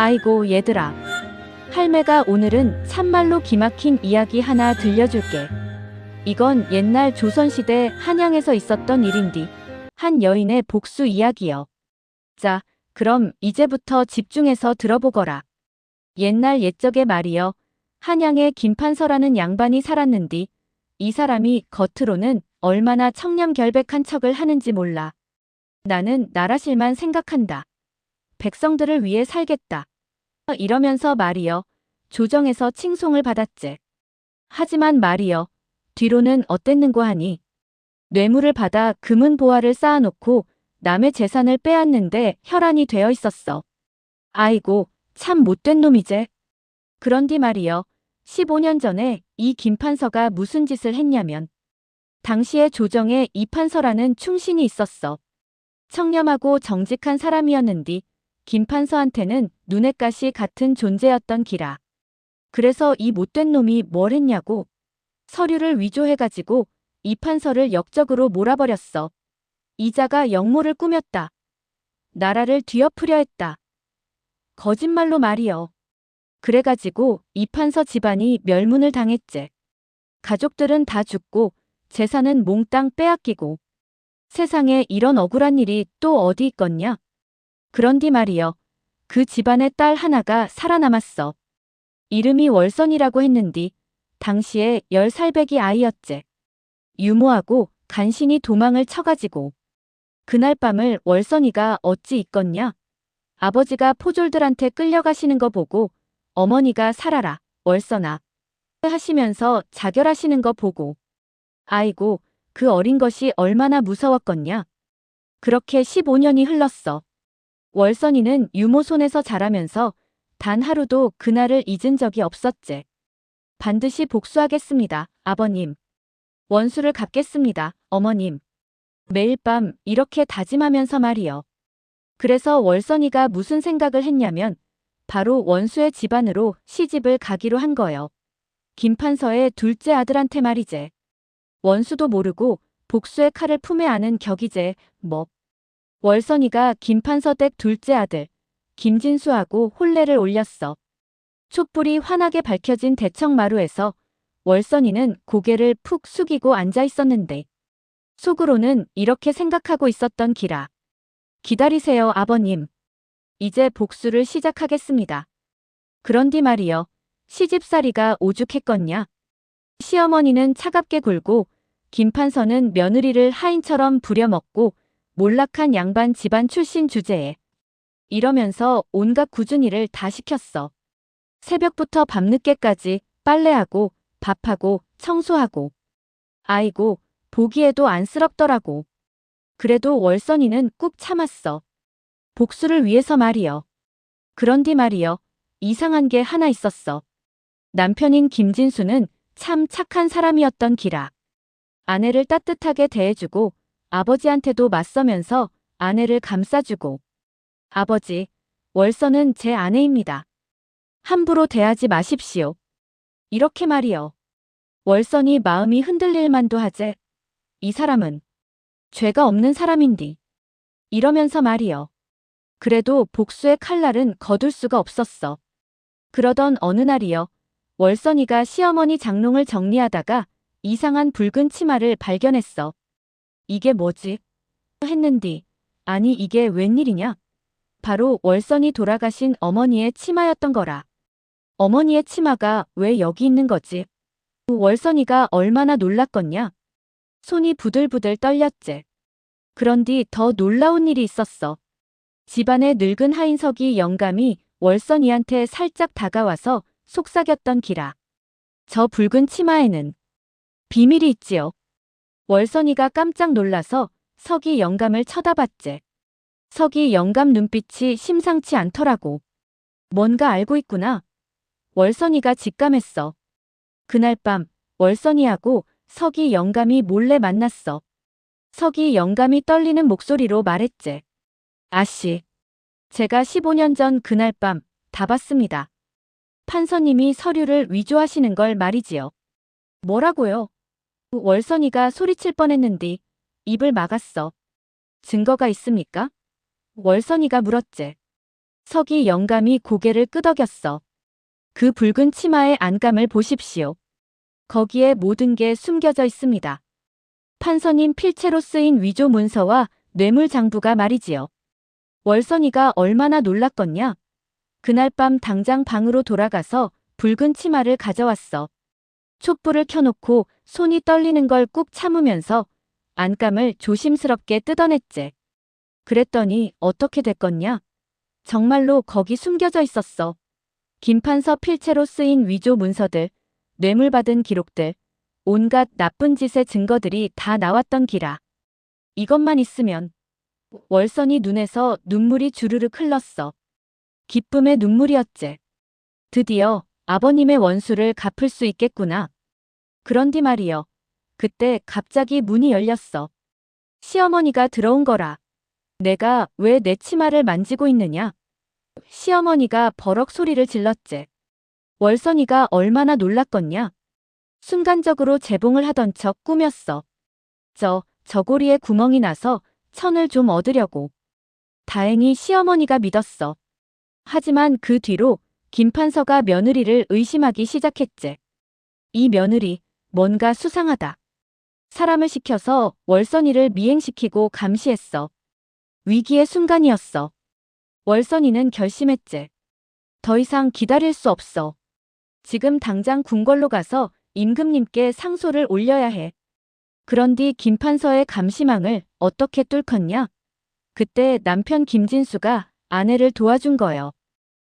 아이고 얘들아. 할매가 오늘은 참말로 기막힌 이야기 하나 들려줄게. 이건 옛날 조선시대 한양에서 있었던 일인디. 한 여인의 복수 이야기여. 자, 그럼 이제부터 집중해서 들어보거라. 옛날 옛적의 말이여. 한양에 김판서라는 양반이 살았는디. 이 사람이 겉으로는 얼마나 청렴결백한 척을 하는지 몰라. 나는 나라실만 생각한다. 백성들을 위해 살겠다. 이러면서 말이여. 조정에서 칭송을 받았지. 하지만 말이여. 뒤로는 어땠는고 하니. 뇌물을 받아 금은 보화를 쌓아놓고 남의 재산을 빼앗는데 혈안이 되어 있었어. 아이고, 참 못된 놈이제. 그런디 말이여. 15년 전에 이 김판서가 무슨 짓을 했냐면 당시에 조정에 이판서라는 충신이 있었어. 청렴하고 정직한 사람이었는디 김 판서한테는 눈엣 가시 같은 존재였던 기라. 그래서 이 못된 놈이 뭘 했냐고 서류를 위조해가지고 이 판서를 역적으로 몰아버렸어. 이자가 역모를 꾸몄다. 나라를 뒤엎으려 했다. 거짓말로 말이여. 그래가지고 이 판서 집안이 멸문을 당했지. 가족들은 다 죽고 재산은 몽땅 빼앗기고 세상에 이런 억울한 일이 또 어디 있겠냐? 그런디 말이여. 그 집안의 딸 하나가 살아남았어. 이름이 월선이라고 했는디 당시에 열 살배기 아이였지. 유모하고 간신히 도망을 쳐가지고 그날 밤을 월선이가 어찌 있겠냐? 아버지가 포졸들한테 끌려가시는 거 보고 어머니가 살아라 월선아 하시면서 자결하시는 거 보고 아이고 그 어린 것이 얼마나 무서웠겠냐? 그렇게 15년이 흘렀어. 월선이는 유모 손에서 자라면서 단 하루도 그날을 잊은 적이 없었지. 반드시 복수하겠습니다, 아버님. 원수를 갚겠습니다, 어머님. 매일 밤 이렇게 다짐하면서 말이요. 그래서 월선이가 무슨 생각을 했냐면 바로 원수의 집안으로 시집을 가기로 한 거요. 김판서의 둘째 아들한테 말이제. 원수도 모르고 복수의 칼을 품에 안은 격이제, 뭐. 월선이가 김판서 댁 둘째 아들, 김진수하고 혼례를 올렸어. 촛불이 환하게 밝혀진 대청마루에서 월선이는 고개를 푹 숙이고 앉아 있었는데 속으로는 이렇게 생각하고 있었던 기라. 기다리세요, 아버님. 이제 복수를 시작하겠습니다. 그런디 말이여, 시집살이가 오죽했겠냐. 시어머니는 차갑게 굴고 김판서는 며느리를 하인처럼 부려먹고 몰락한 양반 집안 출신 주제에 이러면서 온갖 일을 다 시켰어. 새벽부터 밤늦게까지 빨래하고 밥하고 청소하고 아이고 보기에도 안쓰럽더라고. 그래도 월선이는 꾹 참았어. 복수를 위해서 말이여. 그런디 말이여 이상한 게 하나 있었어. 남편인 김진수는 참 착한 사람이었던 기라. 아내를 따뜻하게 대해주고 아버지한테도 맞서면서 아내를 감싸주고 아버지, 월선은 제 아내입니다. 함부로 대하지 마십시오. 이렇게 말이요. 월선이 마음이 흔들릴 만도 하제. 이 사람은 죄가 없는 사람인디. 이러면서 말이요. 그래도 복수의 칼날은 거둘 수가 없었어. 그러던 어느 날이요. 월선이가 시어머니 장롱을 정리하다가 이상한 붉은 치마를 발견했어. 이게 뭐지? 했는디. 아니 이게 웬일이냐? 바로 월선이 돌아가신 어머니의 치마였던 거라. 어머니의 치마가 왜 여기 있는 거지? 월선이가 얼마나 놀랐겠냐? 손이 부들부들 떨렸지. 그런뒤 더 놀라운 일이 있었어. 집안의 늙은 하인석이 영감이 월선이한테 살짝 다가와서 속삭였던 기라. 저 붉은 치마에는 비밀이 있지요. 월선이가 깜짝 놀라서 석이 영감을 쳐다봤지. 석이 영감 눈빛이 심상치 않더라고. 뭔가 알고 있구나. 월선이가 직감했어. 그날 밤 월선이하고 석이 영감이 몰래 만났어. 석이 영감이 떨리는 목소리로 말했지. 아씨. 제가 15년 전 그날 밤 다 봤습니다. 판서님이 서류를 위조하시는 걸 말이지요. 뭐라고요? 월선이가 소리칠 뻔했는디 입을 막았어. 증거가 있습니까? 월선이가 물었지. 석이 영감이 고개를 끄덕였어. 그 붉은 치마의 안감을 보십시오. 거기에 모든 게 숨겨져 있습니다. 판서님 필체로 쓰인 위조 문서와 뇌물 장부가 말이지요. 월선이가 얼마나 놀랐겠냐? 그날 밤 당장 방으로 돌아가서 붉은 치마를 가져왔어. 촛불을 켜놓고 손이 떨리는 걸 꾹 참으면서 안감을 조심스럽게 뜯어냈지. 그랬더니 어떻게 됐겠냐? 정말로 거기 숨겨져 있었어. 김판서 필체로 쓰인 위조 문서들, 뇌물받은 기록들, 온갖 나쁜 짓의 증거들이 다 나왔던 기라. 이것만 있으면 월선이 눈에서 눈물이 주르륵 흘렀어. 기쁨의 눈물이었지. 드디어 아버님의 원수를 갚을 수 있겠구나. 그런디 말이여. 그때 갑자기 문이 열렸어. 시어머니가 들어온 거라. 내가 왜 내 치마를 만지고 있느냐? 시어머니가 버럭 소리를 질렀지. 월선이가 얼마나 놀랐겠냐? 순간적으로 재봉을 하던 척 꾸몄어. 저, 저고리에 구멍이 나서 천을 좀 얻으려고. 다행히 시어머니가 믿었어. 하지만 그 뒤로 김판서가 며느리를 의심하기 시작했지. 이 며느리, 뭔가 수상하다. 사람을 시켜서 월선이를 미행시키고 감시했어. 위기의 순간이었어. 월선이는 결심했지. 더 이상 기다릴 수 없어. 지금 당장 궁궐로 가서 임금님께 상소를 올려야 해. 그런 뒤 김판서의 감시망을 어떻게 뚫겠냐? 그때 남편 김진수가 아내를 도와준 거요.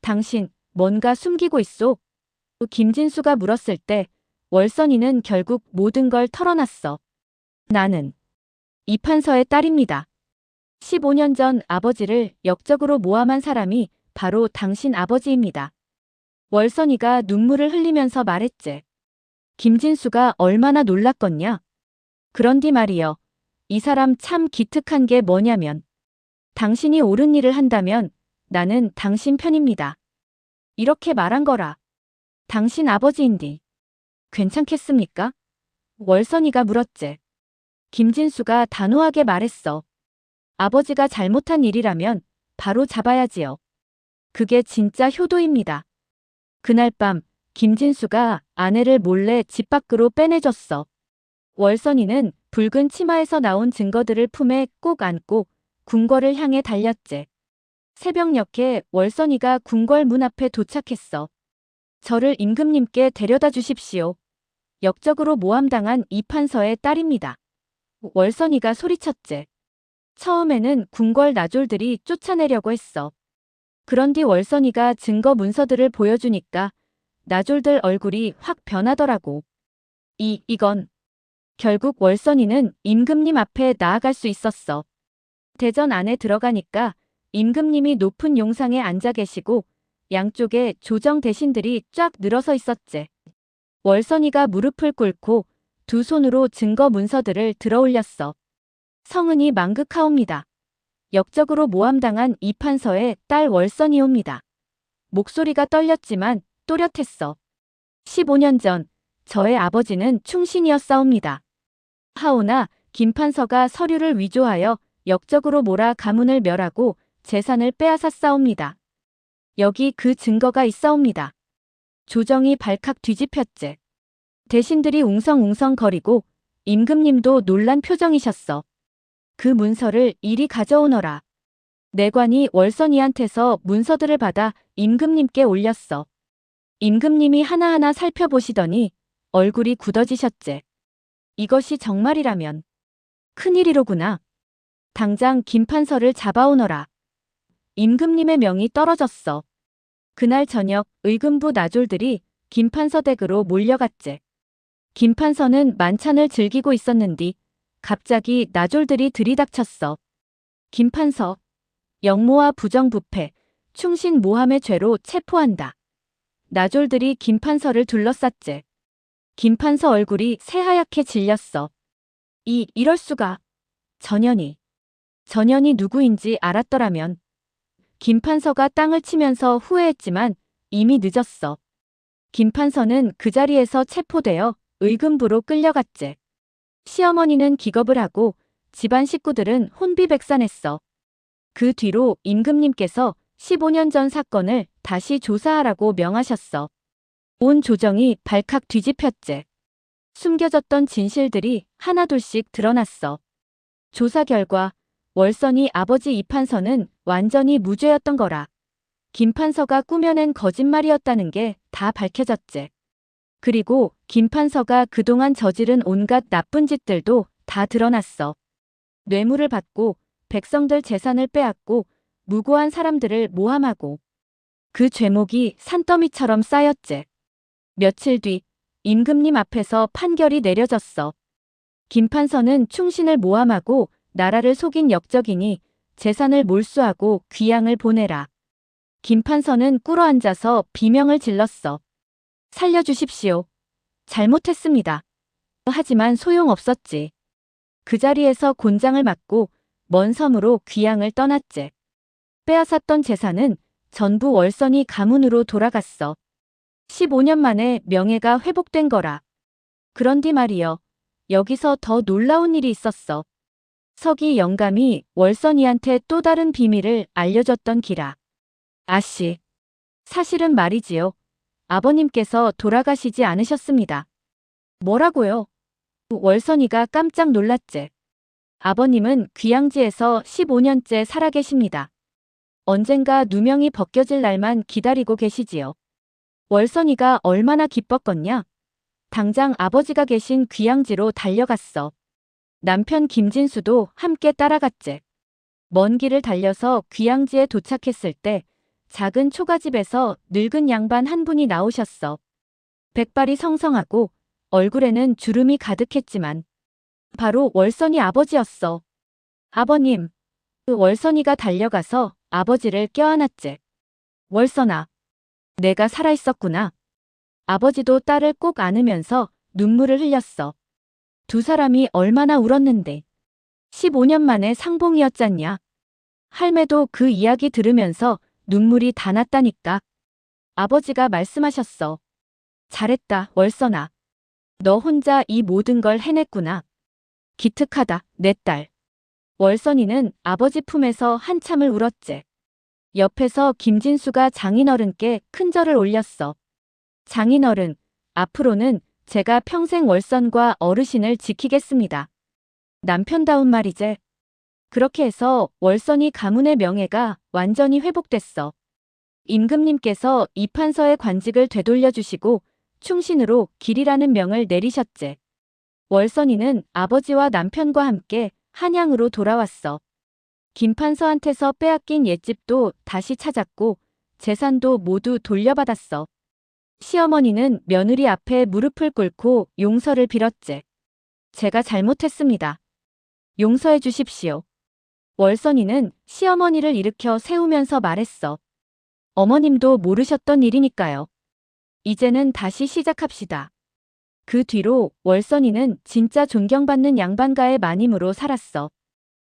당신 뭔가 숨기고 있소? 김진수가 물었을 때 월선이는 결국 모든 걸 털어놨어. 나는 이 판서의 딸입니다. 15년 전 아버지를 역적으로 모함한 사람이 바로 당신 아버지입니다. 월선이가 눈물을 흘리면서 말했지. 김진수가 얼마나 놀랐겠냐? 그런디 말이여. 이 사람 참 기특한 게 뭐냐면 당신이 옳은 일을 한다면 나는 당신 편입니다. 이렇게 말한 거라. 당신 아버지인디. 괜찮겠습니까? 월선이가 물었지. 김진수가 단호하게 말했어. 아버지가 잘못한 일이라면 바로 잡아야지요. 그게 진짜 효도입니다. 그날 밤 김진수가 아내를 몰래 집 밖으로 빼내줬어. 월선이는 붉은 치마에서 나온 증거들을 품에 꼭 안고 궁궐을 향해 달렸지. 새벽녘에 월선이가 궁궐 문 앞에 도착했어. 저를 임금님께 데려다 주십시오. 역적으로 모함당한 이판서의 딸입니다. 월선이가 소리쳤지. 처음에는 궁궐 나졸들이 쫓아내려고 했어. 그런 뒤 월선이가 증거 문서들을 보여주니까 나졸들 얼굴이 확 변하더라고. 이, 이건. 결국 월선이는 임금님 앞에 나아갈 수 있었어. 대전 안에 들어가니까 임금님이 높은 용상에 앉아 계시고 양쪽에 조정 대신들이 쫙 늘어서 있었지. 월선이가 무릎을 꿇고 두 손으로 증거 문서들을 들어 올렸어. 성은이 망극하옵니다. 역적으로 모함당한 이 판서의 딸 월선이옵니다. 목소리가 떨렸지만 또렷했어. 15년 전 저의 아버지는 충신이었사옵니다. 하오나 김판서가 서류를 위조하여 역적으로 몰아 가문을 멸하고 재산을 빼앗았사옵니다. 여기 그 증거가 있사옵니다. 조정이 발칵 뒤집혔지. 대신들이 웅성웅성 거리고 임금님도 놀란 표정이셨어. 그 문서를 이리 가져오너라. 내관이 월선이한테서 문서들을 받아 임금님께 올렸어. 임금님이 하나하나 살펴보시더니 얼굴이 굳어지셨지. 이것이 정말이라면 큰일이로구나. 당장 김판서를 잡아오너라. 임금님의 명이 떨어졌어. 그날 저녁 의금부 나졸들이 김판서 댁으로 몰려갔지. 김판서는 만찬을 즐기고 있었는디 갑자기 나졸들이 들이닥쳤어. 김판서, 영모와 부정부패, 충신 모함의 죄로 체포한다. 나졸들이 김판서를 둘러쌌지. 김판서 얼굴이 새하얗게 질렸어. 이, 이럴 수가. 전현이. 전현이 누구인지 알았더라면. 김판서가 땅을 치면서 후회했지만 이미 늦었어. 김판서는 그 자리에서 체포되어 의금부로 끌려갔지. 시어머니는 기겁을 하고 집안 식구들은 혼비백산했어. 그 뒤로 임금님께서 15년 전 사건을 다시 조사하라고 명하셨어. 온 조정이 발칵 뒤집혔지. 숨겨졌던 진실들이 하나둘씩 드러났어. 조사 결과 월선이 아버지 이판서는 완전히 무죄였던 거라. 김판서가 꾸며낸 거짓말이었다는 게 다 밝혀졌지. 그리고 김판서가 그동안 저지른 온갖 나쁜 짓들도 다 드러났어. 뇌물을 받고 백성들 재산을 빼앗고 무고한 사람들을 모함하고 그 죄목이 산더미처럼 쌓였지. 며칠 뒤 임금님 앞에서 판결이 내려졌어. 김판서는 충신을 모함하고 나라를 속인 역적이니 재산을 몰수하고 귀양을 보내라. 김판서는 꿇어 앉아서 비명을 질렀어. 살려주십시오. 잘못했습니다. 하지만 소용없었지. 그 자리에서 곤장을 맞고 먼 섬으로 귀양을 떠났지. 빼앗았던 재산은 전부 월선이 가문으로 돌아갔어. 15년 만에 명예가 회복된 거라. 그런디 말이여, 여기서 더 놀라운 일이 있었어. 서기 영감이 월선이한테 또 다른 비밀을 알려줬던 기라. 아씨. 사실은 말이지요. 아버님께서 돌아가시지 않으셨습니다. 뭐라고요? 월선이가 깜짝 놀랐지. 아버님은 귀양지에서 15년째 살아계십니다. 언젠가 누명이 벗겨질 날만 기다리고 계시지요. 월선이가 얼마나 기뻤겠냐? 당장 아버지가 계신 귀양지로 달려갔어. 남편 김진수도 함께 따라갔지. 먼 길을 달려서 귀양지에 도착했을 때 작은 초가집에서 늙은 양반 한 분이 나오셨어. 백발이 성성하고 얼굴에는 주름이 가득했지만 바로 월선이 아버지였어. 아버님. 그 월선이가 달려가서 아버지를 껴안았지. 월선아. 내가 살아있었구나. 아버지도 딸을 꼭 안으면서 눈물을 흘렸어. 두 사람이 얼마나 울었는데. 15년 만에 상봉이었잖냐. 할매도 그 이야기 들으면서 눈물이 다 났다니까. 아버지가 말씀하셨어. 잘했다, 월선아. 너 혼자 이 모든 걸 해냈구나. 기특하다, 내 딸. 월선이는 아버지 품에서 한참을 울었지. 옆에서 김진수가 장인어른께 큰 절을 올렸어. 장인어른, 앞으로는 제가 평생 월선과 어르신을 지키겠습니다. 남편다운 말이제. 그렇게 해서 월선이 가문의 명예가 완전히 회복됐어. 임금님께서 이 판서의 관직을 되돌려주시고 충신으로 길이라는 명을 내리셨지. 월선이는 아버지와 남편과 함께 한양으로 돌아왔어. 김판서한테서 빼앗긴 옛집도 다시 찾았고 재산도 모두 돌려받았어. 시어머니는 며느리 앞에 무릎을 꿇고 용서를 빌었지. 제가 잘못했습니다. 용서해 주십시오. 월선이는 시어머니를 일으켜 세우면서 말했어. 어머님도 모르셨던 일이니까요. 이제는 다시 시작합시다. 그 뒤로 월선이는 진짜 존경받는 양반가의 마님으로 살았어.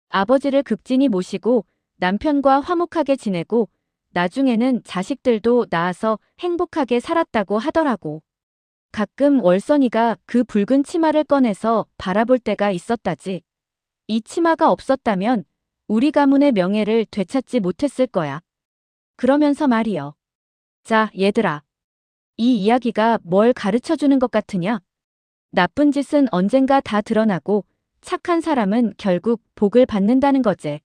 아버지를 극진히 모시고 남편과 화목하게 지내고 나중에는 자식들도 낳아서 행복하게 살았다고 하더라고. 가끔 월선이가 그 붉은 치마를 꺼내서 바라볼 때가 있었다지. 이 치마가 없었다면 우리 가문의 명예를 되찾지 못했을 거야. 그러면서 말이여. 자, 얘들아. 이 이야기가 뭘 가르쳐 주는 것 같으냐? 나쁜 짓은 언젠가 다 드러나고 착한 사람은 결국 복을 받는다는 거지.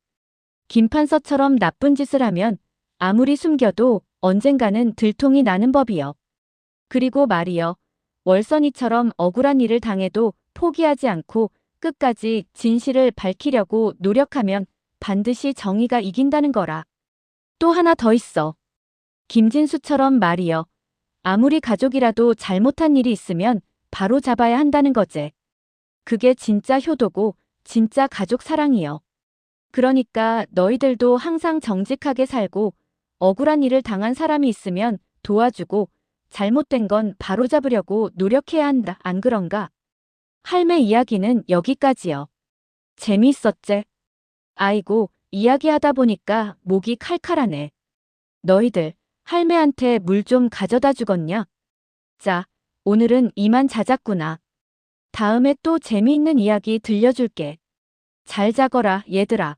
김판서처럼 나쁜 짓을 하면 아무리 숨겨도 언젠가는 들통이 나는 법이여. 그리고 말이여. 월선이처럼 억울한 일을 당해도 포기하지 않고 끝까지 진실을 밝히려고 노력하면 반드시 정의가 이긴다는 거라. 또 하나 더 있어. 김진수처럼 말이여. 아무리 가족이라도 잘못한 일이 있으면 바로 잡아야 한다는 거지. 그게 진짜 효도고 진짜 가족 사랑이여. 그러니까 너희들도 항상 정직하게 살고 억울한 일을 당한 사람이 있으면 도와주고 잘못된 건 바로잡으려고 노력해야 한다. 안 그런가? 할매 이야기는 여기까지요. 재미있었제? 아이고, 이야기하다 보니까 목이 칼칼하네. 너희들, 할매한테 물 좀 가져다 주겠냐? 자, 오늘은 이만 자자꾸나. 다음에 또 재미있는 이야기 들려줄게. 잘 자거라, 얘들아.